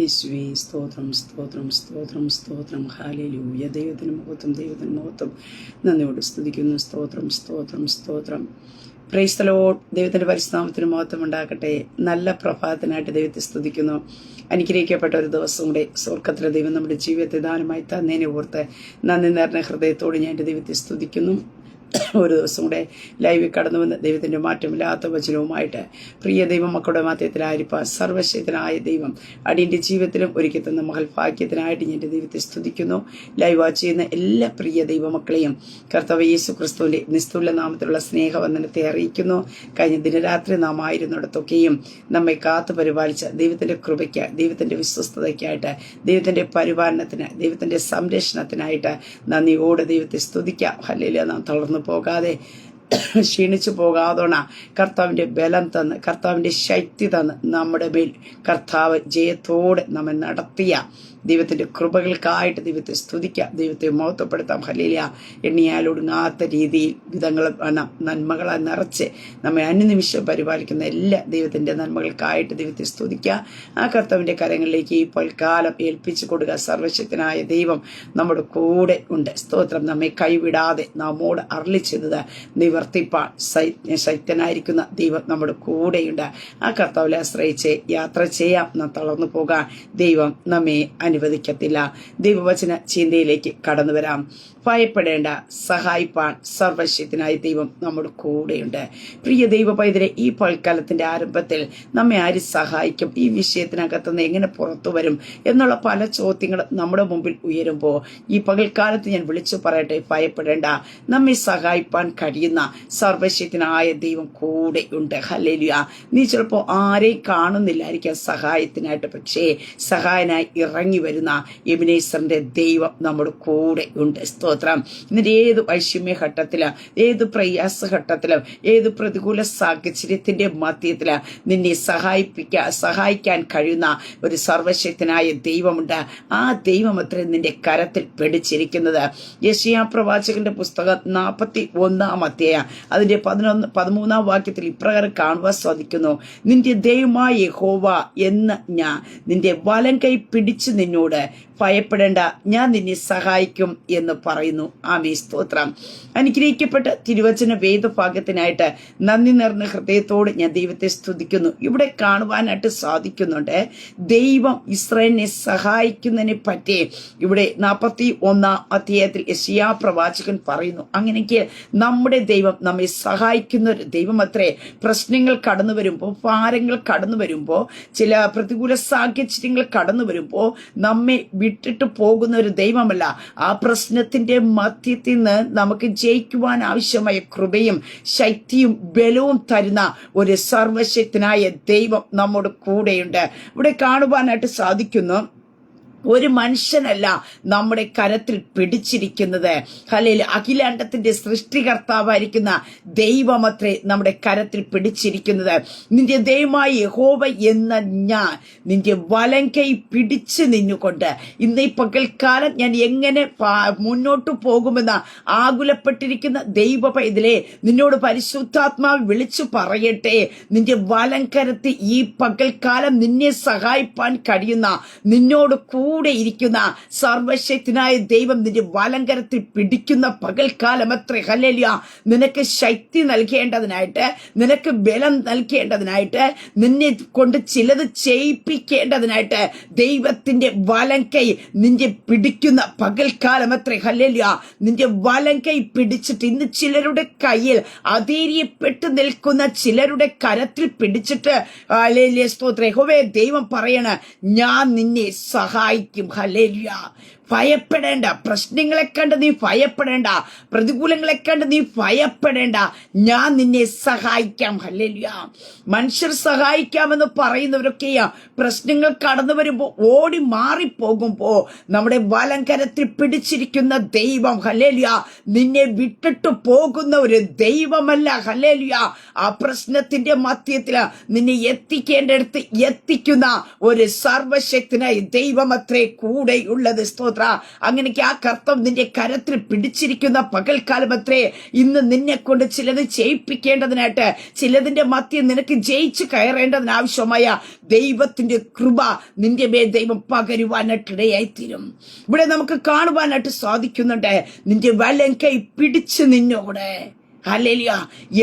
യേശുവേ സ്തോത്രം സ്തോത്രം സ്തോത്രം സ്തോത്രം. ഹാലലൂയ ദൈവത്തിന് മുഖത്തും ദൈവത്തിന് മുഖത്തും നന്ദിയോട് സ്തുതിക്കുന്നു. സ്തോത്രം സ്തോത്രം സ്തോത്രം. പ്രൈസ്തലോ ദൈവത്തിന്റെ പരിശ്രമത്തിന് മഹത്വം ഉണ്ടാക്കട്ടെ നല്ല പ്രഭാതത്തിനായിട്ട് ദൈവത്തെ സ്തുതിക്കുന്നു. അനുഗ്രഹിക്കപ്പെട്ട ഒരു ദിവസം കൂടെ സ്വർഗത്തിലെ ദൈവം നമ്മുടെ ജീവിതത്തെ ദാനമായി തന്നേനെ ഓർത്ത് നന്ദി നിറഞ്ഞ ഹൃദയത്തോട് ഞാൻ ദൈവത്തെ സ്തുതിക്കുന്നു. ഒരു ദിവസം കൂടെ ലൈവിൽ കടന്നു വന്ന് ദൈവത്തിന്റെ മാറ്റമില്ലാത്ത വചനവുമായിട്ട് പ്രിയ ദൈവം മക്കളുടെ മാധ്യത്തിലായിരിക്കാൻ സർവശക്തനായ ദൈവം അടിയന്റെ ജീവിതത്തിലും ഒരുക്കി തന്ന മഹൽഭാഗ്യത്തിനായിട്ട് ഞാൻ ദൈവത്തെ സ്തുതിക്കുന്നു. ലൈവ് വാച്ച് ചെയ്യുന്ന എല്ലാ പ്രിയ ദൈവമക്കളെയും കർത്തവ യേശു ക്രിസ്തുവിന്റെ നിസ്തുല്യ നാമത്തിലുള്ള സ്നേഹവന്ദനത്തെ അറിയിക്കുന്നു. കഴിഞ്ഞ ദിനരാത്രി നാം ആയിരുന്നിടത്തൊക്കെയും നമ്മെ കാത്തു പരിപാലിച്ച ദൈവത്തിന്റെ കൃപയ്ക്ക് ദൈവത്തിന്റെ വിശ്വസ്തതയ്ക്കായിട്ട് ദൈവത്തിന്റെ പരിപാലനത്തിന് ദൈവത്തിന്റെ സംരക്ഷണത്തിനായിട്ട് നന്ദിയോടെ ദൈവത്തെ സ്തുതിക്കാം. അല്ലെങ്കിൽ നാം തളർന്നു പോകാതെ ക്ഷീണിച്ചു പോകാതോണ കർത്താവിന്റെ ബലം തന്ന് കർത്താവിന്റെ ശക്തി തന്ന് നമ്മുടെ മേൽ കർത്താവ് ജയത്തോടെ നമ്മെ നടത്തിയ ദൈവത്തിന്റെ കൃപകൾക്കായിട്ട് ദൈവത്തെ സ്തുതിക്കാം. ദൈവത്തെ മഹത്വപ്പെടുത്താം. ഹലിയ എണ്ണിയാൽ ഒടുങ്ങാത്ത രീതിയിൽ വിധങ്ങൾ നന്മകളെ നിറച്ച് നമ്മെ അനുനിമിഷം പരിപാലിക്കുന്ന എല്ലാ ദൈവത്തിന്റെ നന്മകൾക്കായിട്ട് ദൈവത്തെ സ്തുതിക്കുക ആ കർത്താവിന്റെ കരങ്ങളിലേക്ക് ഇപ്പോൾ കാലം ഏൽപ്പിച്ചു കൊടുക്കുക സർവശക്തനായ ദൈവം നമ്മുടെ കൂടെ ഉണ്ട്. സ്തോത്രം. നമ്മെ കൈവിടാതെ നമ്മോട് അരളിച്ചത് നിവർത്തിപ്പാൻ ശൈത്യനായിരിക്കുന്ന ദൈവം നമ്മുടെ കൂടെയുണ്ട്. ആ കർത്താവിനെ ആശ്രയിച്ച് യാത്ര ചെയ്യാം. നാം തളർന്നു പോകാൻ ദൈവം നമ്മെ അനുവദിക്കത്തില്ല. ദൈവവചന ചിന്തയിലേക്ക് കടന്നു വരാം. ഭയപ്പെടേണ്ട സഹായിപ്പാൻ സർവശക്തനായ ദൈവം നമ്മുടെ കൂടെയുണ്ട്. പ്രിയ ദൈവ പൈതരെ ഈ പൽക്കാലത്തിന്റെ ആരംഭത്തിൽ നമ്മെ ആര് സഹായിക്കും? ഈ വിഷയത്തിനകത്തുനിന്ന് എങ്ങനെ പുറത്തു വരും? എന്നുള്ള പല ചോദ്യങ്ങൾ നമ്മുടെ മുമ്പിൽ ഉയരുമ്പോൾ ഈ പകൽക്കാലത്ത് ഞാൻ വിളിച്ചു പറയട്ടെ ഭയപ്പെടേണ്ട. നമ്മെ സഹായിപ്പാൻ കഴിയുന്ന സർവശക്തനായ ദൈവം കൂടെയുണ്ട് ഹലേലിയ നീ ചിലപ്പോൾ ആരെയും കാണുന്നില്ലായിരിക്കാം സഹായത്തിനായിട്ട് പക്ഷേ സഹായനായി ഇറങ്ങി വരുന്ന എബിനേശ്വറിന്റെ ദൈവം നമ്മുടെ കൂടെ ഉണ്ട്. സ്തോത്രം. എന്നിട്ട് ഏത് വൈഷമ്യ ഘട്ടത്തിലാണ് ഏത് പ്രയാസ ഘട്ടത്തിലും ഏത് പ്രതികൂല സാഹചര്യത്തിന്റെ മധ്യത്തിൽ നിന്നെ സഹായിപ്പിക്കാൻ സഹായിക്കാൻ കഴിയുന്ന ഒരു സർവശക്തനായ ദൈവമുണ്ട്. ആ ദൈവം അത്ര നിന്റെ കരത്തിൽ പിടിച്ചിരിക്കുന്നത്. യശിയാ പ്രവാചകന്റെ പുസ്തകം നാൽപ്പത്തി ഒന്നാം അധ്യായ അതിന്റെ പതിനൊന്ന് പതിമൂന്നാം വാക്യത്തിൽ ഇപ്രകാരം കാണുവാൻ സാധിക്കുന്നു. നിന്റെ ദൈവമായ ഹോവ എന്ന് ഞാൻ നിന്റെ വലം കൈ പിടിച്ച് നിന്നോട് ഭയപ്പെടേണ്ട ഞാൻ നിന്നെ സഹായിക്കും എന്ന് പറയുന്നു. ആമേ സ്തോത്രം. അനുഗ്രഹിക്കപ്പെട്ട തിരുവചന വേദഭാഗത്തിനായിട്ട് നന്ദി നിറഞ്ഞ ഹൃദയത്തോട് ഞാൻ ദൈവത്തെ സ്തുതിക്കുന്നു. ഇവിടെ കാണുവാനായിട്ട് സാധിക്കുന്നുണ്ട്. ദൈവം ഇസ്രായേലിനെ സഹായിക്കുന്നതിനെ പറ്റി ഇവിടെ നാൽപ്പത്തി ഒന്നാം അധ്യായത്തിൽ യശിയാ പ്രവാചകൻ പറയുന്നു. അങ്ങനെയെങ്കിൽ നമ്മുടെ ദൈവം നമ്മെ സഹായിക്കുന്ന ഒരു ദൈവം അത്രേ. പ്രശ്നങ്ങൾ കടന്നു വരുമ്പോൾ ഭാരങ്ങൾ കടന്നു വരുമ്പോൾ ചില പ്രതികൂല സാഹചര്യങ്ങൾ കടന്നു വരുമ്പോൾ നമ്മെ വിട്ടിട്ട് പോകുന്ന ഒരു ദൈവമല്ല. ആ പ്രശ്നത്തിന്റെ മധ്യത്തിൽ നിന്ന് നമുക്ക് ജയിക്കുവാൻ ആവശ്യമായ കൃപയും ശക്തിയും ബലവും തരുന്ന ഒരു സർവശക്തനായ ദൈവം നമ്മുടെ കൂടെയുണ്ട്. ഇവിടെ കാണുവാനായിട്ട് സാധിക്കുന്നു. ഒരു മനുഷ്യനല്ല നമ്മുടെ കരത്തിൽ പിടിച്ചിരിക്കുന്നത്. അല്ലെങ്കിൽ അഖിലാണ്ടത്തിന്റെ സൃഷ്ടികർത്താവായിരിക്കുന്ന ദൈവമത്രേ നമ്മുടെ കരത്തിൽ പിടിച്ചിരിക്കുന്നത്. നിന്റെ ദൈവമായി യഹോവ എന്ന ഞാൻ നിന്റെ വലങ്കൈ പിടിച്ച് നിന്നുകൊണ്ട് ഇന്ന് ഈ പകൽക്കാലം ഞാൻ എങ്ങനെ മുന്നോട്ട് പോകുമെന്ന് ആകുലപ്പെട്ടിരിക്കുന്ന ദൈവ പൈതലെ നിന്നോട് പരിശുദ്ധാത്മാവ് വിളിച്ചു പറയട്ടെ. നിന്റെ വലം കരത്ത് ഈ പകൽക്കാലം നിന്നെ സഹായിപ്പാൻ കഴിയുന്ന നിന്നോട് കൂ കൂടെ ഇരിക്കുന്ന സർവശക്തനായ ദൈവം നിന്റെ വലങ്കരത്തിൽ പിടിക്കുന്ന പകൽക്കാലം അത്ര ഹലലിയ നിനക്ക് ശക്തി നൽകേണ്ടതിനായിട്ട് നിനക്ക് ബലം നൽകേണ്ടതിനായിട്ട് നിന്നെ കൊണ്ട് ചിലത് ചെയ്യിപ്പിക്കേണ്ടതിനായിട്ട് ദൈവത്തിന്റെ വലങ്കൈ നിന്റെ പിടിക്കുന്ന പകൽക്കാലം അത്ര ഹലലിയ നിന്റെ വലങ്കൈ പിടിച്ചിട്ട് ഇന്ന് ചിലരുടെ കയ്യിൽ അതേരിയപ്പെട്ട് നിൽക്കുന്ന ചിലരുടെ കരത്തിൽ പിടിച്ചിട്ട് സ്തോത്ര. ഹോവേ ദൈവം പറയണ ഞാൻ നിന്നെ സഹായി സഹായിക്കും ഹലേലിയ ഭയപ്പെടേണ്ട. പ്രശ്നങ്ങളെ കണ്ട് നീ ഭയപ്പെടേണ്ട. പ്രതികൂലങ്ങളെ കണ്ട് നീ ഭയപ്പെടേണ്ട. ഞാൻ നിന്നെ സഹായിക്കാം. ഹല്ലേലിയ. മനുഷ്യർ സഹായിക്കാമെന്ന് പറയുന്നവരൊക്കെയാ. പ്രശ്നങ്ങൾ കടന്നു വരുമ്പോൾ ഓടി മാറിപ്പോകുമ്പോൾ നമ്മുടെ വലങ്കരത്തിൽ പിടിച്ചിരിക്കുന്ന ദൈവം ഹല്ലേലിയ. നിന്നെ വിട്ടിട്ട് പോകുന്ന ഒരു ദൈവമല്ല ഹല്ലേലിയ. ആ പ്രശ്നത്തിന്റെ മധ്യത്തിൽ നിന്നെ എത്തിക്കേണ്ടടുത്ത് എത്തിക്കുന്ന ഒരു സർവശക്തനായ ദൈവമത്രേ കൂടെയുള്ളത്. സ്തോത്രം. സ്തോത്ര അങ്ങനെയൊക്കെ ആ കർത്തം നിന്റെ കരത്തിൽ പിടിച്ചിരിക്കുന്ന പകൽക്കാലം അത്രേ ഇന്ന് നിന്നെ കൊണ്ട് ചിലത് ജയിപ്പിക്കേണ്ടതിനായിട്ട് ചിലതിന്റെ മധ്യം നിനക്ക് ജയിച്ച് കയറേണ്ടതിനാവശ്യമായ ദൈവത്തിന്റെ കൃപ നിന്റെ മേൽ ദൈവം പകരുവാനായിട്ടിടയായി തീരും ഇവിടെ നമുക്ക് കാണുവാനായിട്ട് സാധിക്കുന്നുണ്ട് നിന്റെ വലം കൈ പിടിച്ച് നിന്നോടെ. ഹലേലിയ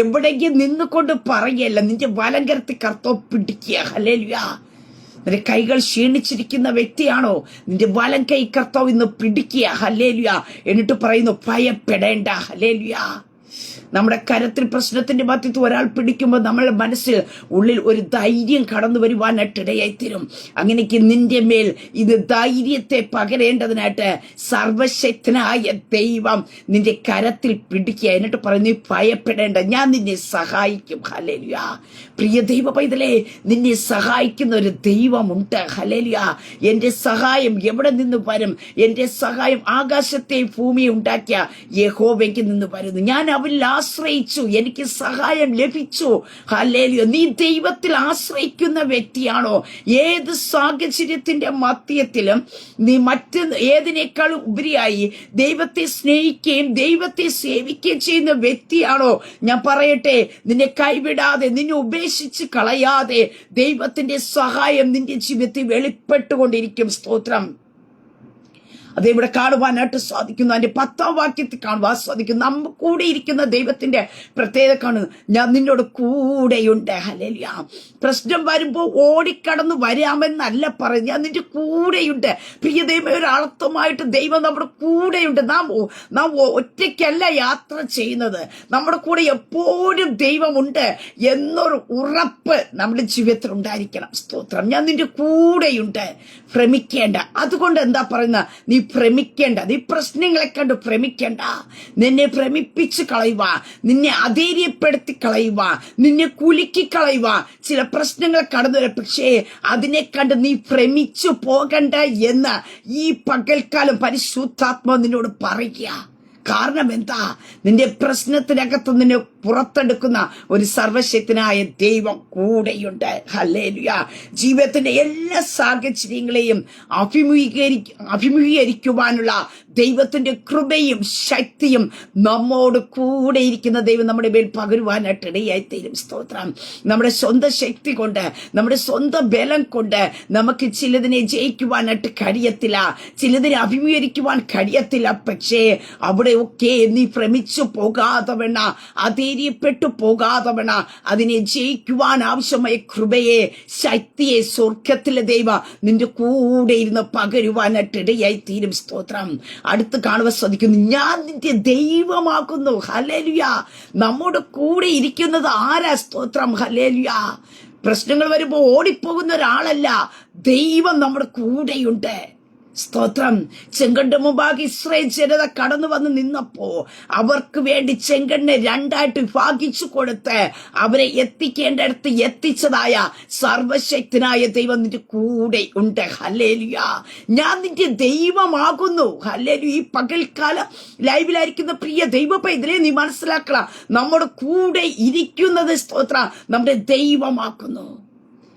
എവിടെയെങ്കിലും നിന്നുകൊണ്ട് പറയല്ല നിന്റെ വലം കരത്തി കർത്തോ പിടിക്കുക. ഹലേലിയ നിന്റെ കൈകൾ ക്ഷീണിച്ചിരിക്കുന്ന വ്യക്തിയാണോ? നിന്റെ വലം കൈ കർത്താവ് ഇന്ന് പിടിക്കുക. ഹലേലിയ എന്നിട്ട് പറയുന്നു ഭയപ്പെടേണ്ട. ഹലേലിയ നമ്മുടെ കരത്തിൽ പ്രശ്നത്തിന്റെ മധ്യത്ത് ഒരാൾ പിടിക്കുമ്പോൾ നമ്മളുടെ മനസ്സിൽ ഉള്ളിൽ ഒരു ധൈര്യം കടന്നു വരുവാനായിട്ട് ഇടയായി തീരും അങ്ങനെയൊക്കെ നിന്റെ മേൽ ഇത് ധൈര്യത്തെ പകരേണ്ടതിനായിട്ട് സർവശക്തനായ ദൈവം നിന്റെ കരത്തിൽ പിടിക്കുക. എന്നിട്ട് പറഞ്ഞു ഭയപ്പെടേണ്ട ഞാൻ നിന്നെ സഹായിക്കും. ഹലേലിയ പ്രിയ ദൈവ പൈതലേ നിന്നെ സഹായിക്കുന്ന ഒരു ദൈവമുണ്ട്. ഹലേലിയ എന്റെ സഹായം എവിടെ നിന്ന് വരും? എന്റെ സഹായം ആകാശത്തെ ഭൂമിയെ ഉണ്ടാക്കിയ യഹോബയ്ക്ക് നിന്ന് വരുന്നു. ഞാൻ അവനിൽ ആശ്രയിച്ചു. എനിക്ക് സഹായം ലഭിച്ചു. ഹല്ലേലിയോ. നീ ദൈവത്തിൽ ആശ്രയിക്കുന്ന വ്യക്തിയാണോ? ഏത് സാഹചര്യത്തിന്റെ മധ്യത്തിലും നീ മറ്റ് ഏതിനേക്കാളും ഉപരിയായി ദൈവത്തെ സ്നേഹിക്കുകയും ദൈവത്തെ സേവിക്കുകയും ചെയ്യുന്ന വ്യക്തിയാണോ? ഞാൻ പറയട്ടെ നിന്നെ കൈവിടാതെ നിന്നെ ഉപേക്ഷിച്ച് കളയാതെ ദൈവത്തിന്റെ സഹായം നിന്റെ ജീവിതത്തിൽ വെളിപ്പെട്ടുകൊണ്ടിരിക്കും. സ്തോത്രം. അത് ഇവിടെ കാണുവാനായിട്ട് സാധിക്കുന്നു. അതിന്റെ പത്താം വാക്യത്തിൽ കാണുവാൻ സാധിക്കുന്നു. നമ്മ കൂടെ ഇരിക്കുന്ന ദൈവത്തിന്റെ പ്രത്യേകത കാണുന്നു ഞാൻ നിന്നോട് കൂടെയുണ്ട്. ഹലലിയ പ്രശ്നം വരുമ്പോൾ ഓടിക്കടന്ന് വരാമെന്നല്ല പറയുന്നത്. ഞാൻ നിന്റെ കൂടെയുണ്ട്. പ്രിയ ദൈവം ഒരർത്ഥമായിട്ട് ദൈവം നമ്മുടെ കൂടെയുണ്ട്. നാം നാം ഒറ്റയ്ക്കല്ല യാത്ര ചെയ്യുന്നത്. നമ്മുടെ കൂടെ എപ്പോഴും ദൈവമുണ്ട് എന്നൊരു ഉറപ്പ് നമ്മുടെ ജീവിതത്തിൽ ഉണ്ടായിരിക്കണം. സ്തോത്രം. ഞാൻ നിന്റെ കൂടെയുണ്ട്. ഭ്രമിക്കേണ്ട. അതുകൊണ്ട് എന്താ പറയുന്ന നീ ഭ്രമിക്കേണ്ട നീ പ്രശ്നങ്ങളെ കണ്ട് ഭ്രമിക്കേണ്ട. നിന്നെ ഭ്രമിപ്പിച്ച് കളയുക നിന്നെ അധൈര്യപ്പെടുത്തി കളയുക നിന്നെ കുലുക്കി കളയുക ചില പ്രശ്നങ്ങൾ കടന്നു പക്ഷേ അതിനെ കണ്ട് നീ ഭ്രമിച്ചു പോകണ്ട എന്ന് ഈ പകൽക്കാലം പരിശുദ്ധാത്മാവ് നിന്നോട് പറയുക. കാരണം എന്താ നിന്റെ പ്രശ്നത്തിനകത്ത് നിന്നെ പുറത്തെടുക്കുന്ന ഒരു സർവശക്തനായ ദൈവം കൂടെയുണ്ട്. ഹല്ലേലൂയ. ജീവിതത്തിന്റെ എല്ലാ സാഹചര്യങ്ങളെയും അഭിമുഖീകരി അഭിമുഖീകരിക്കുവാനുള്ള ദൈവത്തിന്റെ കൃപയും ശക്തിയും നമ്മോട് കൂടെ ഇരിക്കുന്ന ദൈവം നമ്മുടെ മേൽ പകരുവാനായിട്ട് ഇടയായി തീരും സ്തോത്രം. നമ്മുടെ സ്വന്തം ശക്തി കൊണ്ട് നമ്മുടെ സ്വന്തം ബലം കൊണ്ട് നമുക്ക് ചിലതിനെ ജയിക്കുവാനായിട്ട് കഴിയത്തില്ല. ചിലതിനെ അഭിമുഖീകരിക്കുവാൻ കഴിയത്തില്ല. പക്ഷേ അവിടെയൊക്കെ നീ ഭ്രമിച്ചു പോകാതെ വേണ അധൈര്യപ്പെട്ടു പോകാതെ വേണ അതിനെ ജയിക്കുവാൻ ആവശ്യമായ കൃപയെ ശക്തിയെ സ്വർഗത്തിലെ ദൈവ നിന്റെ കൂടെ ഇരുന്ന് പകരുവാനായിട്ട് ഇടയായി തീരും സ്തോത്രം. അടുത്ത് കാണുവാൻ ശ്രദ്ധിക്കുന്നു ഞാൻ നിന്റെ ദൈവമാക്കുന്നു ഹലേലുയ നമ്മുടെ കൂടെ ഇരിക്കുന്നത് ആരാ സ്തോത്രം? ഹലേലുയ പ്രശ്നങ്ങൾ വരുമ്പോൾ ഓടിപ്പോകുന്ന ഒരാളല്ല. ദൈവം നമ്മുടെ കൂടെയുണ്ട്. സ്തോത്രം. ചെങ്കണ്ട് മുമ്പാകെ ഇസ്രയേൽ ജനത കടന്നു വന്ന് നിന്നപ്പോ അവർക്ക് വേണ്ടി ചെങ്കണ്ണെ രണ്ടായിട്ട് വിഭാഗിച്ചു കൊടുത്ത് അവരെ എത്തിക്കേണ്ടടുത്ത് എത്തിച്ചതായ സർവശക്തനായ ദൈവം നിന്റെ കൂടെ ഉണ്ട്. ഹല്ലേലിയ. ഞാൻ നിന്റെ ദൈവമാകുന്നു. ഹല്ലേലു ഈ പകൽക്കാലം ലൈവിലായിരിക്കുന്ന പ്രിയ ദൈവ പൈതലെ നീ മനസ്സിലാക്കണം. നമ്മുടെ കൂടെ ഇരിക്കുന്നത് സ്തോത്ര. നമ്മുടെ ദൈവമാക്കുന്നു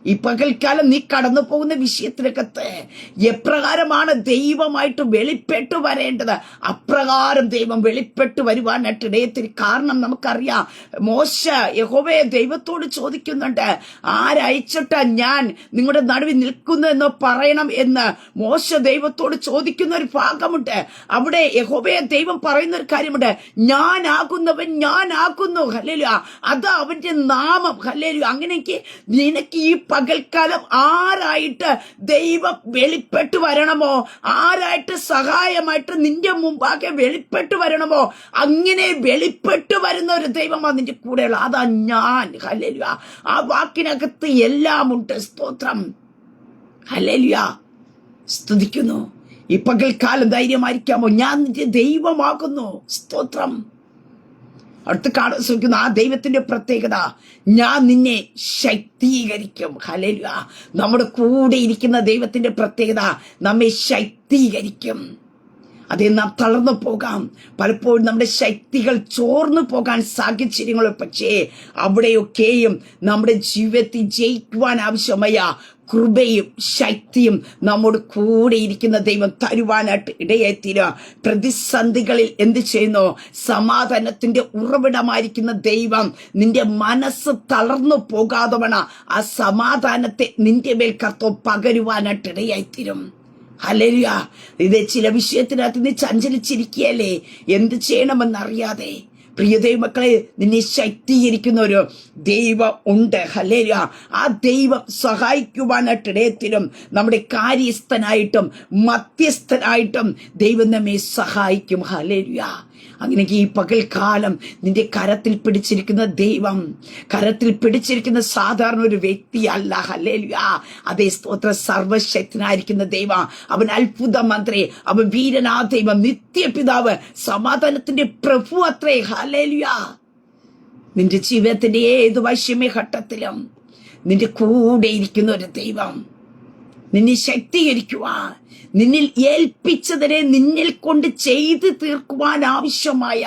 ഈ പകൽക്കാലം നീ കടന്നു പോകുന്ന വിഷയത്തിനകത്ത് എപ്രകാരമാണ് ദൈവമായിട്ട് വെളിപ്പെട്ടു വരേണ്ടത്? അപ്രകാരം ദൈവം വെളിപ്പെട്ടു വരുവാനായിട്ട് ഇടയത്തിൽ കാരണം നമുക്കറിയാം. മോശ യഹോവയെ ദൈവത്തോട് ചോദിക്കുന്നുണ്ട് ആരയച്ചിട്ടാ ഞാൻ നിങ്ങളുടെ നടുവിൽ നിൽക്കുന്നു എന്ന് പറയണം എന്ന്? മോശ ദൈവത്തോട് ചോദിക്കുന്ന ഒരു ഭാഗമുണ്ട്. അവിടെ യഹോവയെ ദൈവം പറയുന്ന ഒരു കാര്യമുണ്ട്. ഞാനാകുന്നവൻ ഞാനാകുന്നു. ഹല്ലേലു അത് അവന്റെ നാമം. ഹല്ലേലു അങ്ങനെയെങ്കിൽ നിനക്ക് ഈ പകൽക്കാലം ആരായിട്ട് ദൈവം വെളിപ്പെട്ടു വരണമോ? ആരായിട്ട് സഹായമായിട്ട് നിന്റെ മുമ്പാകെ വെളിപ്പെട്ടു വരണമോ? അങ്ങനെ വെളിപ്പെട്ടു വരുന്ന ഒരു ദൈവമാണ് നിന്റെ കൂടെയുള്ള. അതാ ഞാൻ. ഹലലുക ആ വാക്കിനകത്ത് എല്ലാം ഉണ്ട്. സ്തോത്രം. ഹല്ലേലൂയ. സ്തുതിക്കുന്നു. ഈ പകൽക്കാലം ധൈര്യമായിരിക്കാമോ? ഞാൻ നിന്റെ ദൈവമാകുന്നു. സ്തോത്രം. അടുത്ത് കാണാൻ ശ്രമിക്കുന്ന ആ ദൈവത്തിന്റെ പ്രത്യേകത ഞാൻ നിന്നെ ശക്തീകരിക്കും. ഹലലുക നമ്മുടെ കൂടെ ഇരിക്കുന്ന ദൈവത്തിന്റെ പ്രത്യേകത നമ്മെ ശക്തീകരിക്കും. അതേ നാം തളർന്നു പോകാം. പലപ്പോഴും നമ്മുടെ ശക്തികൾ ചോർന്നു പോകാൻ സാഹചര്യങ്ങൾ പക്ഷേ അവിടെയൊക്കെയും നമ്മുടെ ജീവിതത്തിൽ ജയിക്കുവാൻ ആവശ്യമായ കൃപയും ശക്തിയും നമ്മോട് കൂടെ ഇരിക്കുന്ന ദൈവം തരുവാനായിട്ട് ഇടയെത്തില്ല പ്രതിസന്ധികളിൽ എന്ത് ചെയ്യുന്നു? സമാധാനത്തിന്റെ ഉറവിടമായിരിക്കുന്ന ദൈവം നിന്റെ മനസ്സ് തളർന്നു പോകാതെ വേണം ആ സമാധാനത്തെ നിന്റെ മേൽ കത്തോ പകരുവാനായിട്ട് ഇടയായിത്തീരും ഹലരിയ ഇത് ചില വിഷയത്തിനകത്ത് നീ ചഞ്ചലിച്ചിരിക്കുകയല്ലേ? എന്ത് ചെയ്യണമെന്നറിയാതെ. പ്രിയ ദൈവമക്കളെ നിന്നെ ശക്തീകരിക്കുന്ന ഒരു ദൈവം ഉണ്ട്. ഹലേല ആ ദൈവം സഹായിക്കുവാനായിട്ട് ഇടയത്തിലും നമ്മുടെ കാര്യസ്ഥനായിട്ടും മധ്യസ്ഥനായിട്ടും ദൈവം നമ്മെ സഹായിക്കും. ഹലേലിയ അങ്ങനെ ഈ പകൽക്കാലം നിന്റെ കരത്തിൽ പിടിച്ചിരിക്കുന്ന ദൈവം കരത്തിൽ പിടിച്ചിരിക്കുന്ന സാധാരണ ഒരു വ്യക്തി അല്ല ഹല്ലേലൂയ. അതേ സ്തോത്ര. സർവശക്തനായിരിക്കുന്ന ദൈവം. അവൻ അത്ഭുത മന്ത്രി. അവൻ വീരനാ ദൈവം. നിത്യപിതാവ്. സമാധാനത്തിന്റെ പ്രഭു അത്രേ. ഹല്ലേലൂയ. നിന്റെ ജീവിതത്തിന്റെ ഏത് വൈഷമ്യ ഘട്ടത്തിലും നിന്റെ കൂടെ ഇരിക്കുന്ന ഒരു ദൈവം. നിന്നെ ശക്തീകരിക്കുവാൻ നിന്നിൽ ഏൽപ്പിച്ചതിനെ നിന്നിൽ കൊണ്ട് ചെയ്തു തീർക്കുവാൻ ആവശ്യമായ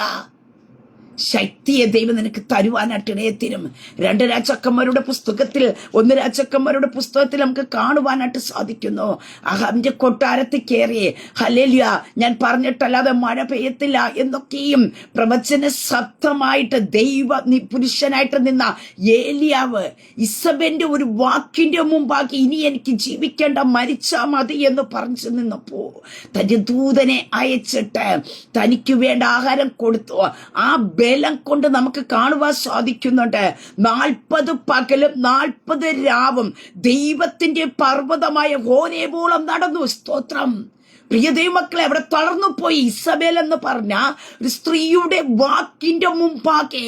ശക്തിയെ ദൈവം നിനക്ക് തരുവാനായിട്ട് ഇടയത്തിനും രണ്ട് രാജാക്കന്മാരുടെ പുസ്തകത്തിൽ ഒന്ന് രാജാക്കന്മാരുടെ പുസ്തകത്തിൽ നമുക്ക് കാണുവാനായിട്ട് സാധിക്കുന്നു. അഹന്റെ കൊട്ടാരത്തിൽ കയറി ഹലേലിയ ഞാൻ പറഞ്ഞിട്ടല്ലാതെ മഴ പെയ്യത്തില്ല എന്നൊക്കെയും പ്രവചന ശബ്ദമായിട്ട് ദൈവ പുരുഷനായിട്ട് നിന്ന ഏലിയാവ് ഇസബന്റെ ഒരു വാക്കിന്റെ മുമ്പാക്കി ഇനി എനിക്ക് ജീവിക്കേണ്ട മരിച്ചാ മതി എന്ന് പറഞ്ഞു നിന്നപ്പോ തന്റെ ദൂതനെ അയച്ചിട്ട് തനിക്ക് വേണ്ട ആഹാരം കൊടുത്തു. ആ ബലം കൊണ്ട് നമുക്ക് കാണുവാൻ സാധിക്കുന്നുണ്ട്. നാൽപ്പത് പകലും നാൽപ്പത് രാവും ദൈവത്തിന്റെ പർവതമായ ഹോരേബോളം നടന്നു. സ്തോത്രം. പ്രിയ ദൈവമക്കളെ അവിടെ തളർന്നു പോയി ഇസബേൽ എന്ന് പറഞ്ഞ ഒരു സ്ത്രീയുടെ വാക്കിന്റെ മുമ്പാകെ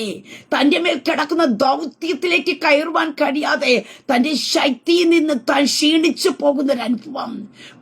തന്റെ മേൽ കിടക്കുന്ന ദൗത്യത്തിലേക്ക് കയറുവാൻ കഴിയാതെ തന്റെ ശക്തിയിൽ നിന്ന് താൻ ക്ഷീണിച്ചു പോകുന്ന ഒരു അനുഭവം.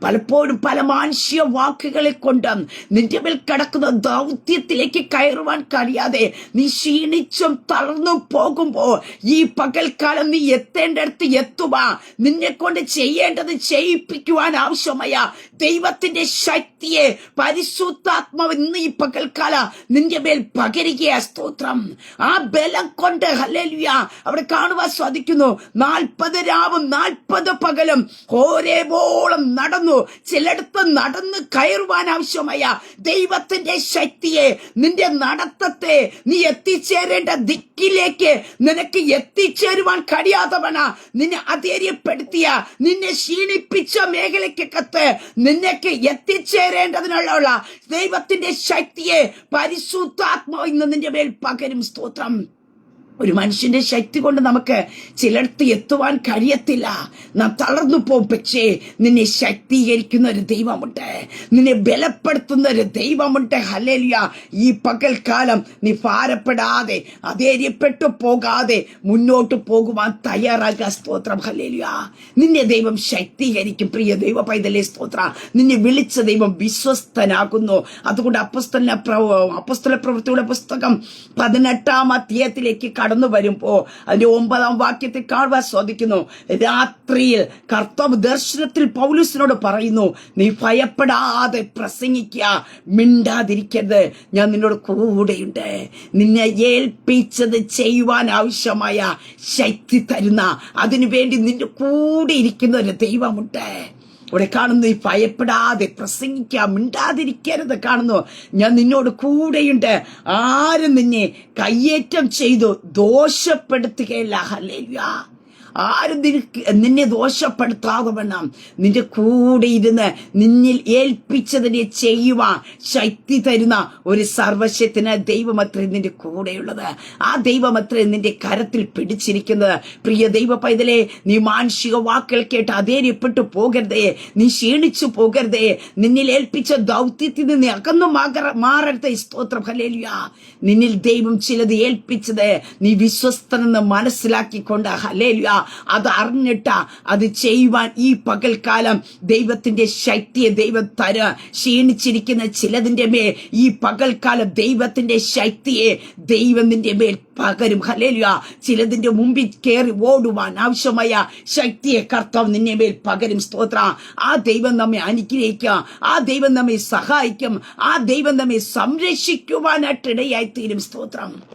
പലപ്പോഴും പല മാനുഷ്യ വാക്കുകളെ കൊണ്ട് നിന്റെ മേൽ കിടക്കുന്ന ദൗത്യത്തിലേക്ക് കയറുവാൻ കഴിയാതെ നീ ക്ഷീണിച്ചും തളർന്നു പോകുമ്പോ ഈ പകൽക്കാലം നീ എത്തേണ്ടടുത്ത് എത്തുക നിന്നെ കൊണ്ട് ചെയ്യേണ്ടത് ചെയ്യിപ്പിക്കുവാൻ ആവശ്യമായ ദൈവത്തിന്റെ ശക്തിയെ പരിശുദ്ധാത്മാവ് ഇന്ന് ഈ പകൽക്കാല നിന്റെ മേൽ പകരുകയ സ്തോത്രം. ആ ബലം കൊണ്ട് ഹല്ലേലൂയ അവിടെ കാണുവാൻ സാധിക്കുന്നു. നാൽപ്പത് രാവും നാൽപ്പത് പകലും ഓരേപോളം നടന്നു. ചിലടത്ത് നടന്ന് കയറുവാൻ ആവശ്യമായ ദൈവത്തിന്റെ ശക്തിയെ നിന്റെ നടത്തത്തെ നീ എത്തിച്ചേരേണ്ട ദിക്കിലേക്ക് നിനക്ക് എത്തിച്ചേരുവാൻ കഴിയാത്തവണ നിന്നെ അധൈര്യപ്പെടുത്തിയ നിന്നെ ക്ഷീണിപ്പിച്ച മേഖലയ്ക്കകത്ത് നിനക്ക് എത്തിച്ചേരേണ്ടതിനുള്ള ദൈവത്തിന്റെ ശക്തിയെ പരിശുദ്ധാത്മാവ് ഇന്ന് നിന്റെ മേൽ പകരും സ്തോത്രം. ഒരു മനുഷ്യന്റെ ശക്തി കൊണ്ട് നമുക്ക് ചിലടത്ത് എത്തുവാൻ കഴിയത്തില്ല. നാം തളർന്നു പോകും പക്ഷേ നിന്നെ ശക്തീകരിക്കുന്ന ഒരു ദൈവമുണ്ട്. നിന്നെ ബലപ്പെടുത്തുന്ന ഒരു ദൈവമുണ്ട്. ഹലേലിയ ഈ പകൽക്കാലം നീ ഭാരപ്പെടാതെ അധൈര്യപ്പെട്ടു പോകാതെ മുന്നോട്ട് പോകുവാൻ തയ്യാറാകുക. സ്തോത്രം. ഹലേലിയ നിന്നെ ദൈവം ശക്തീകരിക്കും. പ്രിയ ദൈവ പൈതലേ സ്തോത്ര. നിന്നെ വിളിച്ച ദൈവം വിശ്വസ്തനാകുന്നു. അതുകൊണ്ട് അപ്പസ്തല അപ്പസ്തല പ്രവൃത്തിയുടെ പുസ്തകം പതിനെട്ടാം അധ്യായത്തിലേക്ക് കടന്നു വരുമ്പോ അതിന്റെ ഒമ്പതാം വാക്യത്തെ കാണുവാൻ സാധിക്കുന്നു. രാത്രിയിൽ കർത്താവ് ദർശനത്തിൽ പൗലൂസിനോട് പറയുന്നു നീ ഭയപ്പെടാതെ പ്രസംഗിക്കുക മിണ്ടാതിരിക്കരുത്. ഞാൻ നിന്നോട് കൂടെയുണ്ട്. നിന്നെ ഏൽപ്പിച്ചത് ചെയ്യുവാൻ ആവശ്യമായ ശക്തി തരുന്ന അതിനുവേണ്ടി നിന്റെ കൂടെ ഇരിക്കുന്ന ഒരു ദൈവമുണ്ട്. ഇവിടെ കാണുന്നു ഈ ഭയപ്പെടാതെ പ്രസംഗിക്കാം മിണ്ടാതിരിക്കരുത് കാണുന്നു. ഞാൻ നിന്നോട് കൂടെയുണ്ട്. ആരും നിന്നെ കയ്യേറ്റം ചെയ്തു ദോഷപ്പെടുത്തുകയില്ല. ഹല്ലേലൂയ. ആരും നിന്നെ ദോഷപ്പെടുത്താതെ നിന്റെ കൂടെ ഇരുന്ന് നിന്നിൽ ഏൽപ്പിച്ചതിനെ ചെയ്യുവാൻ ശക്തി തരുന്ന ഒരു സർവശത്തിന് ദൈവമത്രേ നിന്റെ കൂടെയുള്ളത്. ആ ദൈവമത്രേ നിന്റെ കരത്തിൽ പിടിച്ചിരിക്കുന്നത്. പ്രിയ ദൈവ പൈതലെ നീ മാനുഷിക വാക്കുകൾ കേട്ട് അധൈര്യപ്പെട്ടു പോകരുതേ. നീ ക്ഷീണിച്ചു പോകരുതേ. നിന്നിൽ ഏൽപ്പിച്ച ദൗത്യത്തിൽ നിന്ന് അകന്നു മാറരുതേ. സ്തോത്രം. ഹലേലുയ നിന്നിൽ ദൈവം ചിലത് ഏൽപ്പിച്ചത് നീ വിശ്വസ്തനെന്ന് മനസ്സിലാക്കിക്കൊണ്ട്. ഹലേലുയ അത് അറിഞ്ഞിട്ട അത് ചെയ്യുവാൻ ഈ പകൽക്കാലം ദൈവത്തിന്റെ ശക്തിയെ ദൈവം തര. ക്ഷീണിച്ചിരിക്കുന്ന ചിലതിന്റെ മേൽ ഈ പകൽക്കാലം ദൈവത്തിന്റെ ശക്തിയെ ദൈവത്തിന്റെ മേൽ പകരും. ഹലേലുക ചിലതിന്റെ മുമ്പിൽ കയറി ഓടുവാൻ ആവശ്യമായ ശക്തിയെ കർത്താവ് നിന്നെ മേൽ പകരും. സ്തോത്ര. ആ ദൈവം നമ്മെ അനുഗ്രഹിക്കുക. ആ ദൈവം നമ്മെ സഹായിക്കും. ആ ദൈവം നമ്മെ സംരക്ഷിക്കുവാനായിട്ടിടയായി തീരും സ്തോത്രം.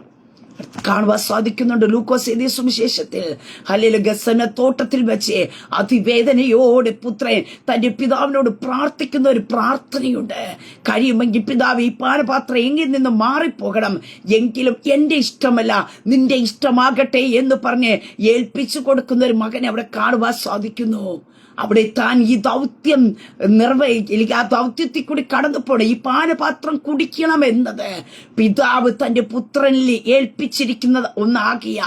കാണുവാൻ സാധിക്കുന്നുണ്ട് ലൂക്കോസ് എഴുതിയ സുവിശേഷത്തിൽ ഹല്ലേലൂയ ഗസന തോട്ടത്തിൽ വെച്ച് അതിവേദനയോടെ പുത്രൻ തന്റെ പിതാവിനോട് പ്രാർത്ഥിക്കുന്ന ഒരു പ്രാർത്ഥനയുണ്ട്. കഴിയുമെങ്കിൽ പിതാവ് ഈ പാനപാത്രം എങ്കിൽ നിന്ന് മാറിപ്പോകണം. എങ്കിലും എന്റെ ഇഷ്ടമല്ല നിന്റെ ഇഷ്ടമാകട്ടെ എന്ന് പറഞ്ഞ് ഏൽപ്പിച്ചു കൊടുക്കുന്ന ഒരു മകനെ അവിടെ കാണുവാൻ സാധിക്കുന്നു. അവിടെ താൻ ഈ ദൗത്യം നിർവഹിക്കുക ആ ദൗത്യത്തിൽ കൂടി കടന്നു പോണം ഈ പാനപാത്രം കുടിക്കണം എന്നത് പിതാവ് തന്റെ പുത്രനിൽ ഏൽപ്പിച്ചിരിക്കുന്നത് ഒന്നാകിയ.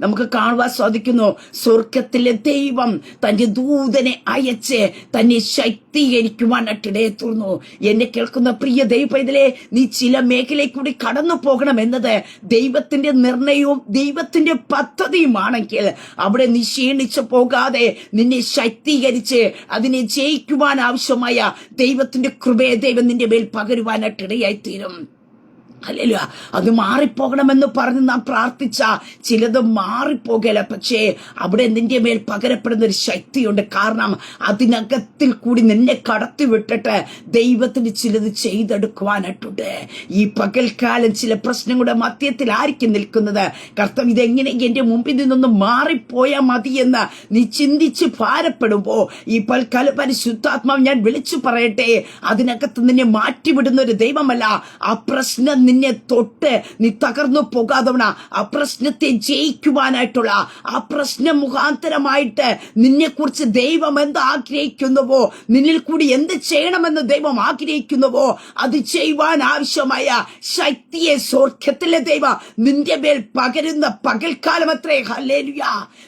നമുക്ക് കാണുവാൻ സാധിക്കുന്നു സ്വർഗത്തിലെ ദൈവം തന്റെ ദൂതനെ അയച്ച് തന്നെ ശക്തീകരിക്കുവാനായിട്ടിടയെ തുറന്നു. എന്നെ കേൾക്കുന്ന പ്രിയ ദൈവത്തിലെ നീ ചില മേഖലയിൽ കൂടി കടന്നു പോകണം എന്നത് ദൈവത്തിന്റെ നിർണയവും ദൈവത്തിന്റെ പദ്ധതിയുമാണെങ്കിൽ അവിടെ നീ ക്ഷീണിച്ചു പോകാതെ നിന്നെ ശക്തീകരിച്ച് അതിനെ ജയിക്കുവാൻ ആവശ്യമായ ദൈവത്തിന്റെ കൃപയെ ദൈവം നിന്റെ മേൽ പകരുവാനായിട്ടിടയായി തീരും അല്ലല്ല അത് മാറിപ്പോകണമെന്ന് പറഞ്ഞ് നാം പ്രാർത്ഥിച്ച ചിലത് മാറിപ്പോകല. പക്ഷേ അവിടെ നിന്റെ മേൽ പകരപ്പെടുന്ന ഒരു ശക്തിയുണ്ട്. കാരണം അതിനകത്തിൽ കൂടി നിന്നെ കടത്തി വിട്ടിട്ട് ദൈവത്തിന് ചിലത് ചെയ്തെടുക്കുവാനായിട്ടുണ്ട്. ഈ പകൽക്കാലം ചില പ്രശ്നങ്ങളുടെ മധ്യത്തിലായിരിക്കും നിൽക്കുന്നത്. കർത്തം ഇതെങ്ങനെ എന്റെ മുമ്പിൽ നിന്നൊന്ന് മാറിപ്പോയാൽ മതിയെന്ന് നീ ചിന്തിച്ച് ഭാരപ്പെടുമ്പോ ഈ പൽക്കാല പരിശുദ്ധാത്മാവ് ഞാൻ വിളിച്ചു പറയട്ടെ. അതിനകത്ത് നിന്നെ മാറ്റിവിടുന്ന ഒരു ദൈവമല്ല. ആ പ്രശ്നം നിന്നെ തൊട്ട് നീ തകർന്നു പോകാതവണ ആ പ്രശ്നത്തെ ജയിക്കുവാനായിട്ടുള്ള ആ പ്രശ്നം മുഖാന്തരമായിട്ട് നിന്നെ കുറിച്ച് ദൈവം എന്ത് ആഗ്രഹിക്കുന്നുവോ നിന്നിൽ കൂടി എന്ത് ചെയ്യണമെന്ന് ദൈവം ആഗ്രഹിക്കുന്നുവോ അത് ചെയ്യുവാൻ ആവശ്യമായ ശക്തിയെ സ്വർഗത്തിലെ ദൈവം നിന്റെ മേൽ പകരുന്ന പകൽക്കാലം അത്രേ. ഹലേലുയ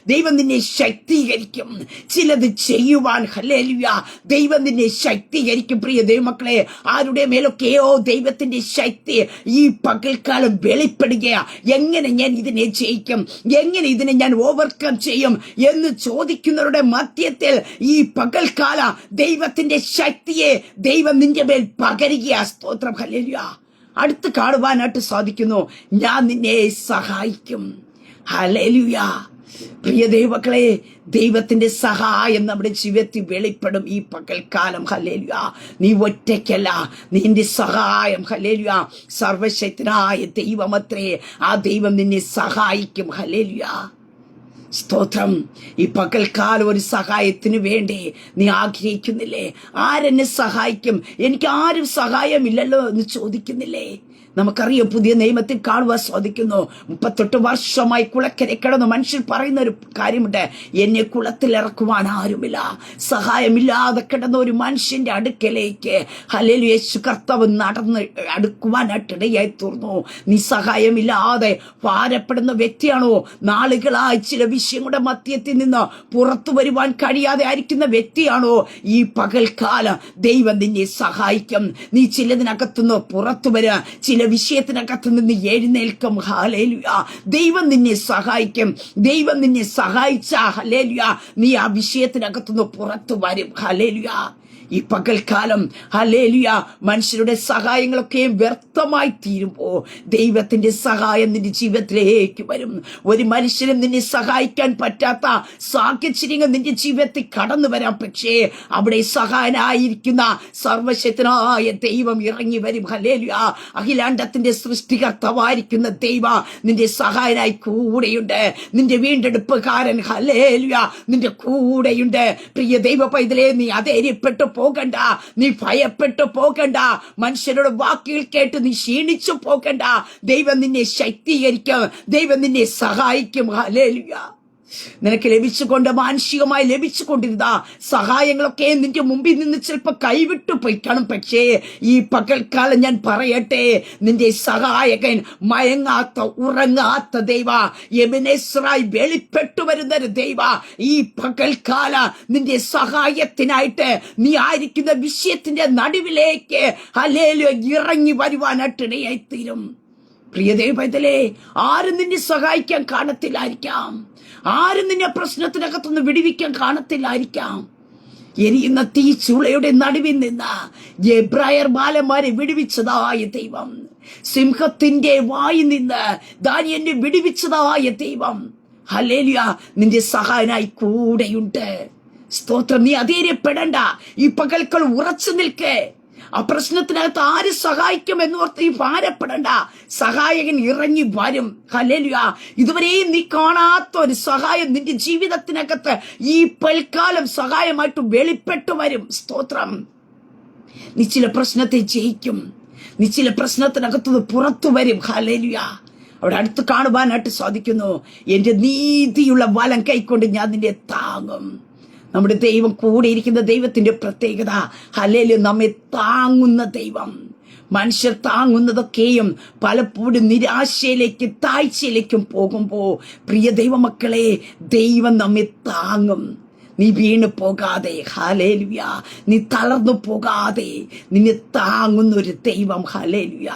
ദൈവം നിന്നെ ശക്തീകരിക്കും. ചിലത് ചെയ്യുവാൻ ഹലേലുയ ദൈവം നിന്നെ ശക്തീകരിക്കും. പ്രിയ ദൈവമക്കളെ ആരുടെ മേലൊക്കെയോ ദൈവത്തിന്റെ ശക്തി ഈ പകൽക്കാലം വെളിപ്പെടുകയാ. എങ്ങനെ ഞാൻ ഇതിനെ ജയിക്കും? എങ്ങനെ ഇതിനെ ഞാൻ ഓവർകം ചെയ്യും? എന്ന് ചോദിക്കുന്നവരുടെ മധ്യത്തിൽ ഈ പകൽക്കാല ദൈവത്തിന്റെ ശക്തിയെ ദൈവം നിന്റെ മേൽ പകരുകയാ. സ്തോത്രം. ഹല്ലേലൂയ. അടുത്ത് കാണുവാനായിട്ട് സാധിക്കുന്നു. ഞാൻ നിന്നെ സഹായിക്കും. ഹല്ലേലൂയ. പ്രിയ ദൈവക്കളെ ദൈവത്തിന്റെ സഹായം നമ്മുടെ ജീവിതത്തിൽ വെളിപ്പെടും ഈ പകൽക്കാലം. ഹല്ലേലുയ. നീ ഒറ്റയ്ക്കല്ല. നിന്റെ സഹായം. ഹല്ലേലുയ. സർവശക്തനായ ദൈവമത്രേ ആ ദൈവം നിന്നെ സഹായിക്കും. ഹല്ലേലുയ. സ്തോത്രം. ഈ പകൽക്കാലം ഒരു സഹായത്തിന് വേണ്ടി? നീ ആഗ്രഹിക്കുന്നില്ലേ? ആരെന്നെ സഹായിക്കും? എനിക്ക് ആരും സഹായമില്ലല്ലോ എന്ന് ചോദിക്കുന്നില്ലേ? നമുക്കറിയാം പുതിയ നിയമത്തിൽ കാണുവാൻ സാധിക്കുന്നു. മുപ്പത്തെട്ട് വർഷമായി കുളക്കരെ കിടന്ന് മനുഷ്യൻ പറയുന്ന ഒരു കാര്യമുണ്ട്. എന്നെ കുളത്തിൽ ഇറക്കുവാൻ ആരുമില്ല. സഹായമില്ലാതെ കിടന്ന ഒരു മനുഷ്യന്റെ അടുക്കലേക്ക് ഹലേലു യേശു കർത്താവ് നടന്ന് അടുക്കുവാനായിട്ടിടയായി തീർന്നു. നീ സഹായമില്ലാതെ ഭാരപ്പെടുന്ന വ്യക്തിയാണോ? നാളുകളായി ചില വിഷയങ്ങളുടെ മധ്യത്തിൽ നിന്ന് പുറത്തു വരുവാൻ കഴിയാതെ ആയിരിക്കുന്ന വ്യക്തിയാണോ? ഈ പകൽക്കാലം ദൈവം നിന്നെ സഹായിക്കും. നീ ചിലതിനകത്തുനിന്ന് പുറത്തു വരിക ചില വിഷയത്തിനകത്ത് നിന്ന് എഴുന്നേൽക്കും. ഹലേലുയ ദൈവം നിന്നെ സഹായിക്കും. ദൈവം നിന്നെ സഹായിച്ച. ഹലേലുയ നീ ആ വിഷയത്തിനകത്തുനിന്ന് പുറത്തു വരും. ഹലേലുയ ഈ പകൽക്കാലം ഹലേലുയ മനുഷ്യരുടെ സഹായങ്ങളൊക്കെ വ്യർത്ഥമായി തീരുമ്പോ ദൈവത്തിന്റെ സഹായം നിന്റെ ജീവിതത്തിലേക്ക് വരും. ഒരു മനുഷ്യനും നിന്നെ സഹായിക്കാൻ പറ്റാത്ത സാഹചര്യങ്ങൾ നിന്റെ ജീവിതത്തിൽ കടന്നു വരാം. പക്ഷേ അവിടെ സഹായനായിരിക്കുന്ന സർവശക്തനായ ദൈവം ഇറങ്ങി വരും. ഹലേലിയ അഖിലാണ്ടത്തിന്റെ സൃഷ്ടികർത്തവായിരിക്കുന്ന ദൈവ നിന്റെ സഹായനായി കൂടെയുണ്ട്. നിന്റെ വീണ്ടെടുപ്പുകാരൻ ഹലേലിയ നിന്റെ കൂടെയുണ്ട്. പ്രിയ ദൈവ പൈതലേ നീ അധൈര്യപ്പെട്ടു പോകണ്ട. നീ ഭയപ്പെട്ടു പോകണ്ട. മനുഷ്യരുടെ വാക്കുകൾ കേട്ട് നീ ക്ഷീണിച്ചു പോകണ്ട. ദൈവം നിന്നെ ശക്തീകരിക്കും. ദൈവം നിന്നെ സഹായിക്കും. ഹലേലുയ നിനക്ക് ലഭിച്ചുകൊണ്ട് മാനുഷികമായി ലഭിച്ചുകൊണ്ടിരുന്ന സഹായങ്ങളൊക്കെ നിന്റെ മുമ്പിൽ നിന്ന് ചിലപ്പോൾ കൈവിട്ടു പോയി കാണും പക്ഷേ ഈ പകൽക്കാലം ഞാൻ പറയട്ടെ നിന്റെ സഹായകൻ മയങ്ങാത്ത ഉറങ്ങാത്ത ദൈവ യമിനേശ്വറായി വെളിപ്പെട്ടു വരുന്ന ഒരു ദൈവ ഈ പകൽക്കാല നിന്റെ സഹായത്തിനായിട്ട് നീ ആയിരിക്കുന്ന വിഷയത്തിന്റെ നടുവിലേക്ക് അല്ലേലോ ഇറങ്ങി വരുവാനായിട്ട് ഇടയായി തീരും പ്രിയ ദൈവത്തിലെ ആരും നിന്നെ സഹായിക്കാൻ കാണത്തില്ലായിരിക്കാം. ആരും നിന്നെ പ്രശ്നത്തിനകത്തുനിന്ന് വിടിവിക്കാൻ കാണത്തില്ലായിരിക്കാം. എരിയുന്ന തീ ചൂളയുടെ നടുവിൽ നിന്ന് എബ്രായർ ബാലന്മാരെ വിടുവിച്ചതായ ദൈവം. സിംഹത്തിന്റെ വായി നിന്ന് ദാനിയനെ വിടുവിച്ചതായ ദൈവം. ഹലേലിയ നിന്റെ സഹായനായി കൂടെയുണ്ട്. സ്തോത്രം നീ അധൈര്യപ്പെടണ്ട ഈ പകൽക്കൾ ഉറച്ചു നിൽക്കേ. ആ പ്രശ്നത്തിനകത്ത് ആര് സഹായിക്കും എന്നോർത്ത് ഈ ഭാരപ്പെടണ്ട. സഹായകൻ ഇറങ്ങി വരും. ഹലേലുയ ഇതുവരെയും നീ കാണാത്ത ഒരു സഹായം നിന്റെ ജീവിതത്തിനകത്ത് ഈ പൽക്കാലം സഹായമായിട്ട് വെളിപ്പെട്ടു വരും. സ്തോത്രം. നീ ചില പ്രശ്നത്തെ ജയിക്കും. നീ ചില പുറത്തു വരും. ഹലലുക അവിടെ അടുത്ത് കാണുവാനായിട്ട് സാധിക്കുന്നു. എന്റെ നീതിയുള്ള വലം കൈക്കൊണ്ട് ഞാൻ നിന്നെ താങ്ങും. നമ്മുടെ ദൈവം കൂടെ ഇരിക്കുന്ന ദൈവത്തിന്റെ പ്രത്യേകത. ഹലേൽ നമ്മെ താങ്ങുന്ന ദൈവം. മനുഷ്യർ താങ്ങുന്നതൊക്കെയും പലപ്പോഴും നിരാശയിലേക്ക് താഴ്ചയിലേക്കും പോകുമ്പോൾ പ്രിയ ദൈവമക്കളെ ദൈവം നമ്മെ താങ്ങും. നീ വീണ് പോകാതെ. ഹലേലുയ നീ തളർന്നു പോകാതെ. നിന്നെ താങ്ങുന്ന ഒരു ദൈവം. ഹലേലുയ